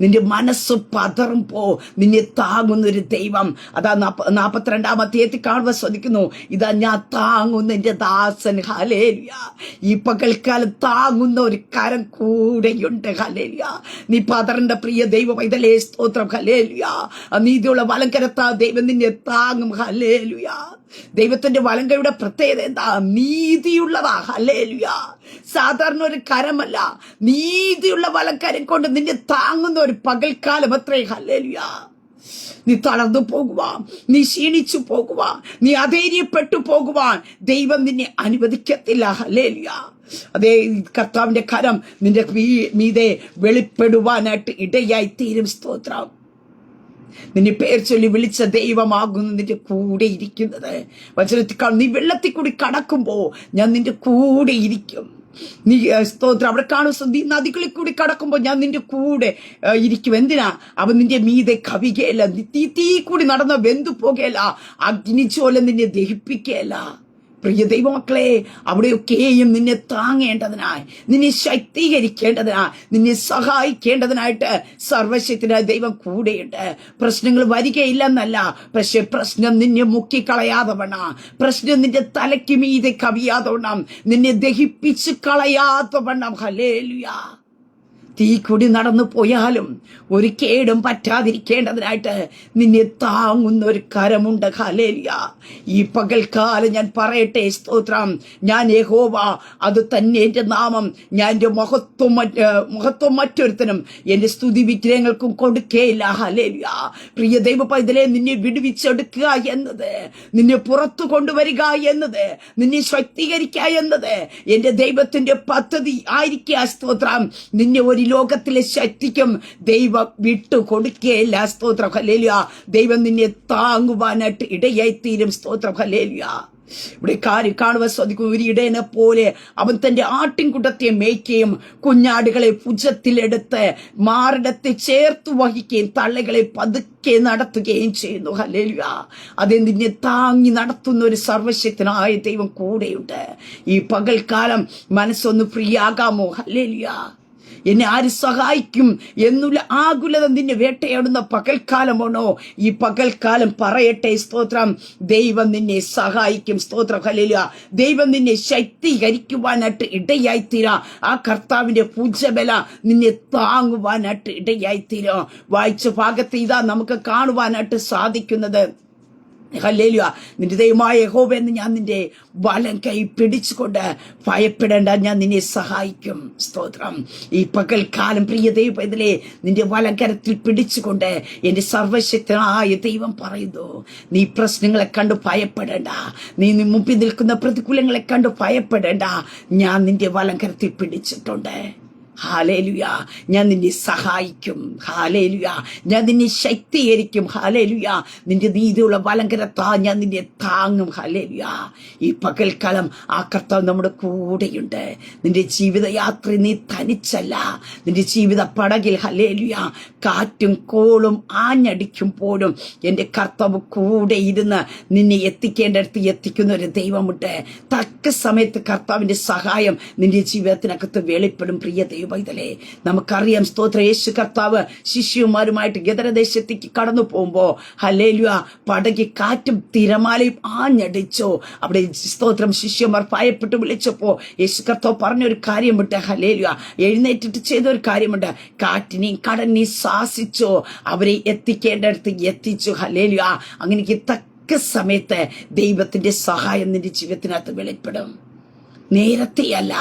നിന്റെ മനസ്സ് പതറുമ്പോ നിന്നെ താങ്ങുന്ന ഒരു ദൈവം. അതാ നാപ്പ നാപ്പത്തിരണ്ടാം അധ്യായത്തിൽ കാണുവാൻ ശ്രദ്ധിക്കുന്നു. ഇതാ ഞാൻ താങ്ങുന്ന എന്റെ ദാസൻ. ഹലേലുയ ഈ പകൽക്കാലം താങ്ങുന്ന ഒരു കരം കൂടെയുണ്ട്. ഹലേലുയ നീ പതറിന്റെ പ്രിയ ദൈവ. പൈതലേ സ്തോത്രം. ഹലേലുയ നീതിയുള്ള വലങ്കരത്താ ദൈവം നിന്നെ താങ്ങും. ഹലേലുയ ദൈവത്തിന്റെ വലങ്കയുടെ പ്രത്യേകത എന്താ? നീതിയുള്ളതാ. ഹലേലുയ സാധാരണ ഒരു കരമല്ല. നീതിയുള്ള വലക്കരം കൊണ്ട് നിന്നെ താങ്ങുന്ന ഒരു പകൽക്കാലം അത്രേ. ഹലേലുയ നീ തളർന്നു പോകുവാൻ നീ ക്ഷീണിച്ചു പോകുവാൻ നീ അധൈര്യപ്പെട്ടു പോകുവാൻ ദൈവം നിന്നെ അനുവദിക്കത്തില്ല. ഹലേലിയ അതേ കർത്താവിന്റെ കരം നിന്റെ മീതെ വെളിപ്പെടുവാനായിട്ട് ഇടയായി തീരും സ്തോത്രം. നിന്നെ പേർ ചൊല്ലി വിളിച്ച ദൈവമാകുന്നു നിന്റെ കൂടെ ഇരിക്കുന്നത്. വചനത്തിൽ നീ വെള്ളത്തിൽ കൂടി കടക്കുമ്പോ ഞാൻ നിന്റെ കൂടെ ഇരിക്കും. നീ സ്തോത്രം. അവിടെ കാണും നീ നദികളിൽ കൂടി കടക്കുമ്പോ ഞാൻ നിന്റെ കൂടെ ഇരിക്കും. എന്തിനാ? അവൻ നിന്റെ മീതെ കവികയല്ല തീ തീ കൂടി നടന്ന വെന്തു പോകയല്ല അഗ്നിച്ചോല നിന്നെ ദഹിപ്പിക്കുകയല്ല പ്രിയ ദൈവമക്കളെ അവിടെയൊക്കെയും നിന്നെ താങ്ങേണ്ടതിനായി നിന്നെ ശക്തീകരിക്കേണ്ടതിനായി നിന്നെ സഹായിക്കേണ്ടതിനായിട്ട് സർവശക്തനായ ദൈവം കൂടെയുണ്ട്. പ്രശ്നങ്ങൾ വരികയില്ലെന്നല്ല പക്ഷെ പ്രശ്നം നിന്നെ മുക്കിക്കളയാതെ വേണം പ്രശ്നം നിന്റെ തലയ്ക്ക് മീതെ കവിയാതെ വേണം നിന്നെ ദഹിപ്പിച്ച് കളയാതെ വേണം ഹലേലുയാ തീ കൂടി നടന്നു പോയാലും ഒരു കേടും പറ്റാതിരിക്കേണ്ടതിനായിട്ട് നിന്നെ താങ്ങുന്ന ഒരു കരമുണ്ട് ഹലേലിയ ഈ പകൽക്കാലം ഞാൻ പറയട്ടെ സ്തോത്രം. ഞാൻ യഹോവ അത് തന്നെ എന്റെ നാമം. ഞാൻ എന്റെ മുഖത്വം മറ്റ് മഹത്വം മറ്റൊരുത്തനും എന്റെ സ്തുതി വിഗ്രഹങ്ങൾക്കും കൊടുക്കേയില്ല ഹലേലിയ പ്രിയ ദൈവ പൈതലെ നിന്നെ വിടുവിച്ചെടുക്കുക എന്നത് നിന്നെ പുറത്തു കൊണ്ടുവരിക എന്നത് നിന്നെ ശക്തീകരിക്കുക എന്നത് എന്റെ ദൈവത്തിന്റെ പദ്ധതി ആയിരിക്കുക സ്തോത്രം. നിന്നെ ഒരു ലോകത്തിലെ ശക്തിക്കും ദൈവം വിട്ടു കൊടുക്കുകയില്ല സ്തോത്രം. ഹലേലിയ ദൈവം നിന്നെ താങ്ങുവാനായിട്ട് ഇടയായി തീരും സ്തോത്രം. ഹലേലിയ ഇവിടെ കാര്യം കാണുവാൻ സാധിക്കും. ഒരു ഇടയനെ പോലെ അവൻ തന്റെ ആട്ടിൻകുട്ടത്തെ മേയ്ക്കുകയും കുഞ്ഞാടുകളെ ഭുജത്തിലെടുത്ത് മാറിടത്തെ ചേർത്ത് വഹിക്കുകയും തള്ളകളെ പതുക്കെ നടത്തുകയും ചെയ്യുന്നു. ഹലേലുക അതെ നിന്നെ താങ്ങി നടത്തുന്ന ഒരു സർവശക്തനായ ദൈവം കൂടെയുണ്ട്. ഈ പകൽക്കാലം മനസ്സൊന്ന് ഫ്രീ ആകാമോ ഹല്ലേലൂയ. എന്നെ ആര് സഹായിക്കും എന്നുള്ള ആകുലത നിന്നെ വേട്ടയാടുന്ന പകൽക്കാലമാണോ? ഈ പകൽക്കാലം പറയട്ടെ സ്തോത്രം. ദൈവം നിന്നെ സഹായിക്കും സ്തോത്രം. ഹല്ലേലൂയ. ദൈവം നിന്നെ ശക്തീകരിക്കുവാനായിട്ട് ഇടയായിത്തീര. ആ കർത്താവിന്റെ പൂജബല നിന്നെ താങ്ങുവാനായിട്ട് ഇടയായിത്തീരാ. വായിച്ച ഭാഗത്ത് ഇതാ നമുക്ക് കാണുവാനായിട്ട് സാധിക്കുന്നത്. ഹല്ലേലുയ. നിന്റെ ദൈവമായ യഹോവ എന്ന് ഞാൻ നിന്റെ വലം കൈ പിടിച്ചുകൊണ്ട് ഭയപ്പെടേണ്ട. ഞാൻ നിന്നെ സഹായിക്കും. സ്തോത്രം. ഈ പകൽക്കാലം പ്രിയ ദൈവം ഇതിലെ നിന്റെ വലം കരത്തിൽ പിടിച്ചുകൊണ്ട് എന്റെ സർവശക്തനായ ദൈവം പറയുന്നു നീ പ്രശ്നങ്ങളെ കണ്ട് ഭയപ്പെടേണ്ട. നീ നീ മുമ്പിൽ നിൽക്കുന്ന പ്രതികൂലങ്ങളെ കണ്ട് ഭയപ്പെടേണ്ട. ഞാൻ നിന്റെ വലം കരത്തിൽ പിടിച്ചിട്ടുണ്ട്. ഹാലേലുയ. ഞാൻ നിന്നെ സഹായിക്കും. ഹാലേലുയ. ഞാൻ നിന്നെ ശക്തീകരിക്കും. ഹാലേലുയ. നിന്റെ നീതിയുള്ള വലങ്കരത്താ ഞാൻ നിന്നെ താങ്ങും. ഹാലേലുയ. ഈ പകൽക്കാലം ആ കർത്താവ് നമ്മുടെ കൂടെയുണ്ട്. നിന്റെ ജീവിതയാത്ര നീ തനിച്ചല്ല. നിന്റെ ജീവിത പടകിൽ ഹലേലുയ കാറ്റും കോളും ആഞ്ഞടിക്കുമ്പോഴും എന്റെ കർത്താവ് കൂടെ ഇരുന്ന് നിന്നെ എത്തിക്കേണ്ടടുത്ത് എത്തിക്കുന്ന ഒരു ദൈവമുണ്ട്. തക്ക സമയത്ത് കർത്താവിന്റെ സഹായം നിന്റെ ജീവിതത്തിനകത്ത് വെളിപ്പെടും പ്രിയ ദൈവം ദൈവ പൈതലേ നമുക്കറിയാം സ്തോത്ര. യേശു കർത്താവ് ശിഷ്യന്മാരുമായിട്ട് ഗദരദേശത്തേക്ക് കടന്നു പോകുമ്പോൾ ഹലേലുവ പടകി കാറ്റും തിരമാലയും ആഞ്ഞടിച്ചോ. അവിടെ സ്തോത്രം ശിഷ്യന്മാർ ഭയപ്പെട്ട് വിളിച്ചപ്പോ യേശു കർത്താവ് പറഞ്ഞൊരു കാര്യമുണ്ട്. ഹലേലുവ എഴുന്നേറ്റിട്ട് ചെയ്ത ഒരു കാര്യമുണ്ട്. കാറ്റിനെയും കടലിനെയും ശാസിച്ചോ. അവരെ എത്തിക്കേണ്ടടുത്ത് എത്തിച്ചു. ഹലേലുവ അങ്ങനെ തക്ക സമയത്ത് ദൈവത്തിന്റെ സഹായം നിന്റെ ജീവിതത്തിനകത്ത് വെളിപ്പെടും. നേരത്തെയല്ല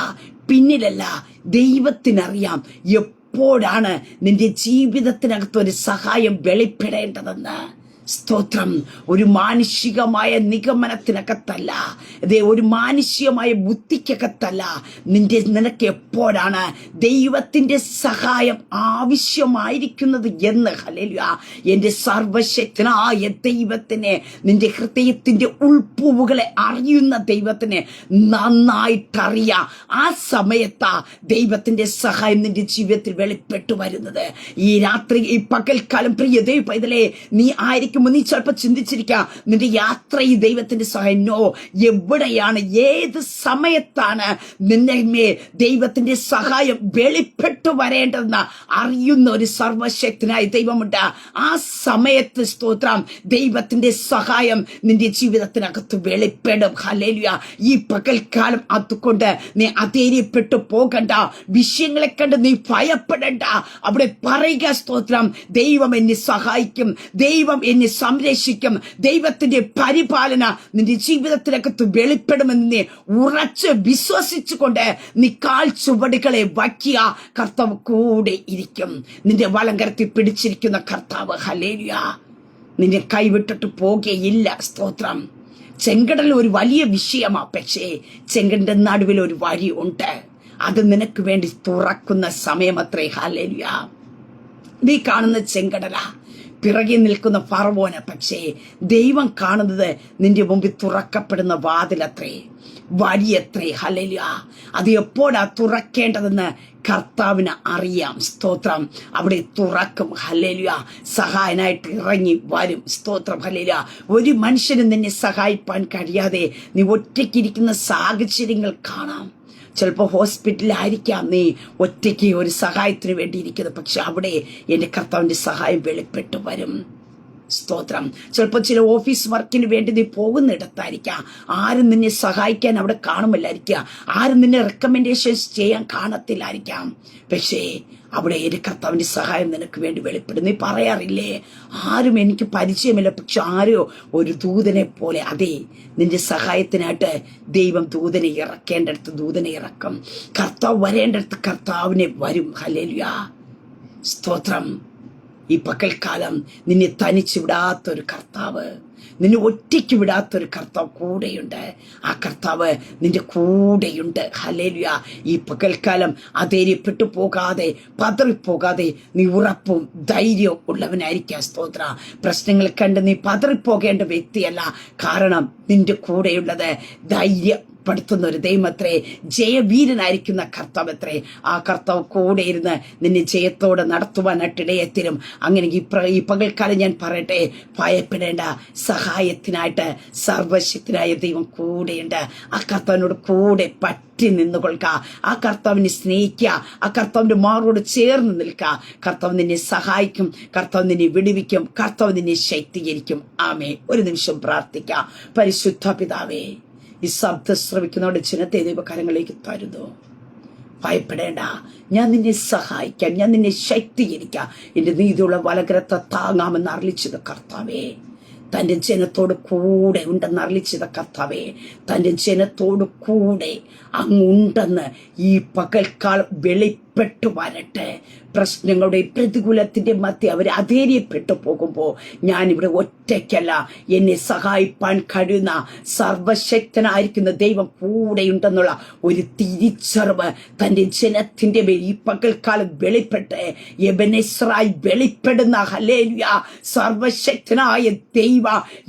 പിന്നിലല്ല ദൈവത്തിനറിയാം എപ്പോഴാണ് നിന്റെ ജീവിതത്തിനകത്ത് ഒരു സഹായം വെളിപ്പെടേണ്ടതെന്ന്. സ്തോത്രം. ഒരു മാനുഷികമായ നിഗമനത്തിനകത്തല്ല. അതേ ഒരു മാനുഷികമായ ബുദ്ധിക്കകത്തല്ല. നിന്റെ നിനക്ക് എപ്പോഴാണ് ദൈവത്തിന്റെ സഹായം ആവശ്യമായിരിക്കുന്നത് എന്ന്? ഹലേലുയ എന്റെ സർവശക്തനായ ദൈവത്തിനെ നിന്റെ ഹൃദയത്തിന്റെ ഉൾപ്പൂവുകളെ അറിയുന്ന ദൈവത്തിനെ നന്നായിട്ടറിയാം. ആ സമയത്താ ദൈവത്തിന്റെ സഹായം നിന്റെ ജീവിതത്തിൽ വെളിപ്പെട്ടു വരുന്നത്. ഈ രാത്രി ഈ പകൽക്കാലം പ്രിയ ദൈവ പൈതലേ നീ ആയിരിക്കുമ്പോൾ നീ ചിലപ്പോൾ ചിന്തിച്ചിരിക്കാം. നിന്റെ യാത്ര ഈ ദൈവത്തിന്റെ സഹായം നോ എവിടെയാണ്? ഏത് സമയത്താണ് നിന്നെ മേൽ ദൈവത്തിന്റെ സഹായം വെളിപ്പെട്ടു വരേണ്ടതെന്ന് അറിയുന്ന ഒരു സർവശക്തനായ ദൈവമുണ്ട്. ആ സമയത്ത് സ്തോത്രം ദൈവത്തിന്റെ സഹായം നിന്റെ ജീവിതത്തിനകത്ത് വെളിപ്പെടും. ഹലേലുയ ഈ പകൽക്കാലം അതുകൊണ്ട് നീ അധൈര്യപ്പെട്ടു പോകണ്ട. വിഷയങ്ങളെ കണ്ട് നീ ഭയപ്പെടണ്ട. അവിടെ പറയുക സ്തോത്രം ദൈവം എന്നെ സഹായിക്കും. ദൈവം എന്നെ സംരക്ഷിക്കും. ദൈവത്തിന്റെ പരിപാലന നിന്റെ ജീവിതത്തിനകത്ത് വെളിപ്പെടുമെന്ന് നീ ഉറച്ച് വിശ്വസിച്ചുകൊണ്ട് നീ കാൽ ചുവടുകളെ വയ്ക്കുക. കർത്താവ് കൂടെ ഇരിക്കും. നിന്റെ വലങ്കരത്തിൽ പിടിച്ചിരിക്കുന്ന കർത്താവ് ഹലേലിയ നിന്നെ കൈവിട്ടിട്ട് പോകുകയില്ല. സ്തോത്രം. ചെങ്കടൽ ഒരു വലിയ വിഷയമാ പക്ഷേ ചെങ്കടന്റെ നടുവിൽ ഒരു വഴി ഉണ്ട്. അത് നിനക്ക് വേണ്ടി തുറക്കുന്ന സമയമത്രേ ഹലേലിയ നീ കാണുന്ന ചെങ്കടല. പിറകെ നിൽക്കുന്ന ഫറവോന് പക്ഷേ ദൈവം കാണുന്നത് നിന്റെ മുമ്പിൽ തുറക്കപ്പെടുന്ന വാതിലത്രേ. വഴിയത്രേ ഹലലിയ അത് എപ്പോഴാ തുറക്കേണ്ടതെന്ന് കർത്താവിന് അറിയാം. സ്തോത്രം. അവിടെ തുറക്കും. ഹലേലുയ സഹായനായിട്ട് ഇറങ്ങി വരും. സ്തോത്രം. ഹലേലിയ ഒരു മനുഷ്യനും നിന്നെ സഹായിപ്പാൻ കഴിയാതെ നീ ഒറ്റയ്ക്കിരിക്കുന്ന സാഹചര്യങ്ങൾ കാണാം. ചിലപ്പോൾ ഹോസ്പിറ്റലിലായിരിക്കാം നീ ഒറ്റയ്ക്ക് ഒരു സഹായത്തിന് വേണ്ടി ഇരിക്കുന്നത് പക്ഷെ അവിടെ എന്റെ കർത്താവിന്റെ സഹായം വെളിപ്പെട്ടു വരും. സ്തോത്രം. ചിലപ്പോൾ ചില ഓഫീസ് വർക്കിന് വേണ്ടി നീ പോകുന്നിടത്തായിരിക്കാം. ആരും നിന്നെ സഹായിക്കാൻ അവിടെ കാണുമല്ലായിരിക്കാം. ആരും നിന്നെ റെക്കമെൻഡേഷൻസ് ചെയ്യാൻ കാണത്തില്ലായിരിക്കാം. പക്ഷേ അവിടെ ഒരു കർത്താവിന്റെ സഹായം നിനക്ക് വേണ്ടി വെളിപ്പെടും നീ പറയാറില്ലേ? ആരും എനിക്ക് പരിചയമില്ല. പക്ഷെ ആരോ ഒരു ദൂതനെ പോലെ. അതെ നിന്റെ സഹായത്തിനായിട്ട് ദൈവം ദൂതനെ ഇറക്കേണ്ടടുത്ത് ദൂതനെ ഇറക്കും. കർത്താവ് വരേണ്ടടുത്ത് കർത്താവിനെ വരും. ഹലേലുയ സ്തോത്രം. ഈ പകൽക്കാലം നിന്നെ തനിച്ചു വിടാത്തൊരു കർത്താവ്. നിന്നെ ഒറ്റയ്ക്ക് വിടാത്തൊരു കർത്താവ് കൂടെയുണ്ട്. ആ കർത്താവ് നിന്റെ കൂടെയുണ്ട്. ഹലേലുയ ഈ പകൽക്കാലം അധൈര്യപ്പെട്ടു പോകാതെ പതറിപ്പോകാതെ നീ ഉറപ്പും ധൈര്യവും ഉള്ളവനായിരിക്കുക സ്തോത്ര. പ്രശ്നങ്ങൾ കണ്ട് നീ പതറിപ്പോകേണ്ട വ്യക്തിയല്ല. കാരണം നിന്റെ കൂടെയുള്ളത് ധൈര്യം പടുത്തുന്ന ഒരു ദൈവമത്രേ ജയവീരനായിരിക്കുന്ന കർത്താവത്രേ ആ കർത്താവ് കൂടെ ഇരുന്ന് നിന്നെ ജയത്തോടെ നടത്തുവാനായിട്ടിടയെത്തിരും അങ്ങനെ ഈ പ്ര- ഈ പകൽക്കാലം ഞാൻ പറയട്ടെ ഭയപ്പെടേണ്ട സഹായത്തിനായിട്ട് സർവശക്തനായ ദൈവം കൂടെയുണ്ട്. ആ കർത്താവിനോട് കൂടെ പറ്റി നിന്നുകൊള്ളുക. ആ കർത്താവിനെ സ്നേഹിക്കുക. ആ കർത്താവിന്റെ മാറോട് ചേർന്ന് നിൽക്കുക. കർത്താവ് നിന്നെ സഹായിക്കും. കർത്താവ് നിന്നെ വിടുവിക്കും. കർത്താവ് നിന്നെ ശക്തീകരിക്കും. ആമേ ഒരു നിമിഷം പ്രാർത്ഥിക്കാം. പരിശുദ്ധ പിതാവേ ഈ ശബ്ദം ശ്രമിക്കുന്നവരുടെ ചിഹ്നത്തെ ദൈവകരങ്ങളിലേക്ക് തരുന്നു. ഭയപ്പെടേണ്ട. ഞാൻ നിന്നെ സഹായിക്കാം. ഞാൻ നിന്നെ ശക്തീകരിക്കാം. എന്റെ നീതിയുള്ള വലകരത്തെ താങ്ങാമെന്ന് അറിയിച്ചത് കർത്താവേ. തന്റെ ജനത്തോട് കൂടെ ഉണ്ടെന്ന് അറിയിച്ചത് കർത്താവേ. തന്റെ ജനത്തോട് കൂടെ അങ്ങുണ്ടെന്ന് ഈ പകൽക്കാലം വെളിപ്പെട്ടു വരട്ടെ. പ്രശ്നങ്ങളുടെ പ്രതികൂലത്തിന്റെ മധ്യ അവർ അധൈര്യപ്പെട്ടു പോകുമ്പോൾ ഞാനിവിടെ ഒറ്റയ്ക്കല്ല. എന്നെ സഹായിപ്പാൻ കഴിയുന്ന സർവശക്തനായിരിക്കുന്ന ദൈവം കൂടെയുണ്ടെന്നുള്ള ഒരു തിരിച്ചറിവ് തന്റെ ജനത്തിന്റെ മേൽ ഈ പകൽക്കാലം വെളിപ്പെട്ട് വെളിപ്പെടുന്ന ഹലേലിയ സർവശക്തനായ ദൈവ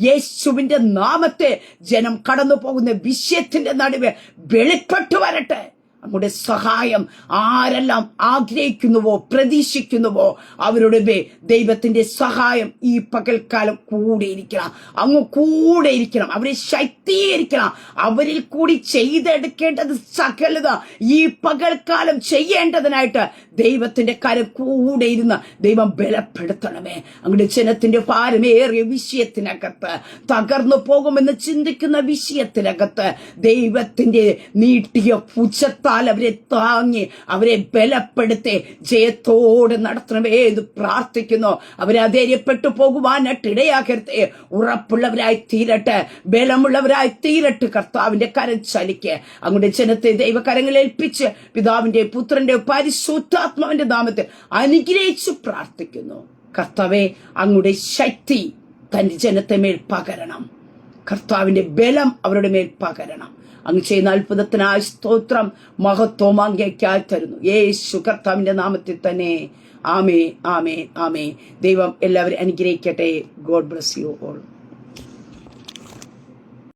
യേശുവിന്റെ നാമത്തെ ജനം കടന്നു പോകുന്ന വിഷയത്തിന്റെ നടുവ് വെളിപ്പെട്ടു വരട്ടെ. അങ്ങയുടെ സഹായം ആരെല്ലാം ആഗ്രഹിക്കുന്നുവോ പ്രതീക്ഷിക്കുന്നുവോ അവരുടെ മേ ദൈവത്തിന്റെ സഹായം ഈ പകൽക്കാലം കൂടെ ഇരിക്കണം. അങ്ങ് കൂടെ ഇരിക്കണം. അവരെ ശക്തീകരിക്കണം. അവരിൽ കൂടി ചെയ്തെടുക്കേണ്ടത് സകലത ഈ പകൽക്കാലം ചെയ്യേണ്ടതിനായിട്ട് ദൈവത്തിന്റെ കരം കൂടെ ഇരുന്ന് ദൈവം ബലപ്പെടുത്തണമേ. അങ്ങയുടെ ജനത്തിന്റെ ഭാരമേറിയ വിഷയത്തിനകത്ത് തകർന്നു പോകുമെന്ന് ചിന്തിക്കുന്ന വിഷയത്തിനകത്ത് ദൈവത്തിന്റെ നീട്ടിയ പുച്ഛത്താൽ അവരെ താങ്ങി അവരെ ബലപ്പെടുത്തി ജയത്തോടെ നടത്തണമേ എന്ന് പ്രാർത്ഥിക്കുന്നു. അവരെ അധൈര്യപ്പെട്ടു പോകുവാനായിട്ട് ഇടയാക്കരുത്. ഉറപ്പുള്ളവരായി തീരട്ടെ ബലമുള്ളവരായി തീരട്ടെ. കർത്താവിന്റെ കരം ചലിക്ക്. അങ്ങോട്ട് ജനത്തെ ദൈവകരങ്ങളിൽ ഏൽപ്പിച്ച് പിതാവിന്റെ പുത്രന്റെ പരിശുദ്ധാത്മാവിന്റെ നാമത്തിൽ അനുഗ്രഹിച്ചു പ്രാർത്ഥിക്കുന്നു. കർത്താവെ അങ്ങയുടെ ശക്തി തന്റെ ജനത്തെ മേൽ പകരണം. കർത്താവിന്റെ ബലം അവരുടെ മേൽ പകരണം. അങ്ങ് ചെയ്യുന്ന അത്ഭുതത്തിനായി സ്തോത്രം മഹത്വം അങ്ങേക്കായി തരുന്നു. യേശു കർത്താവിന്റെ നാമത്തിൽ തന്നെ. ആമേ ആമേ ആമേ ദൈവം എല്ലാവരും അനുഗ്രഹിക്കട്ടെ. God bless you all.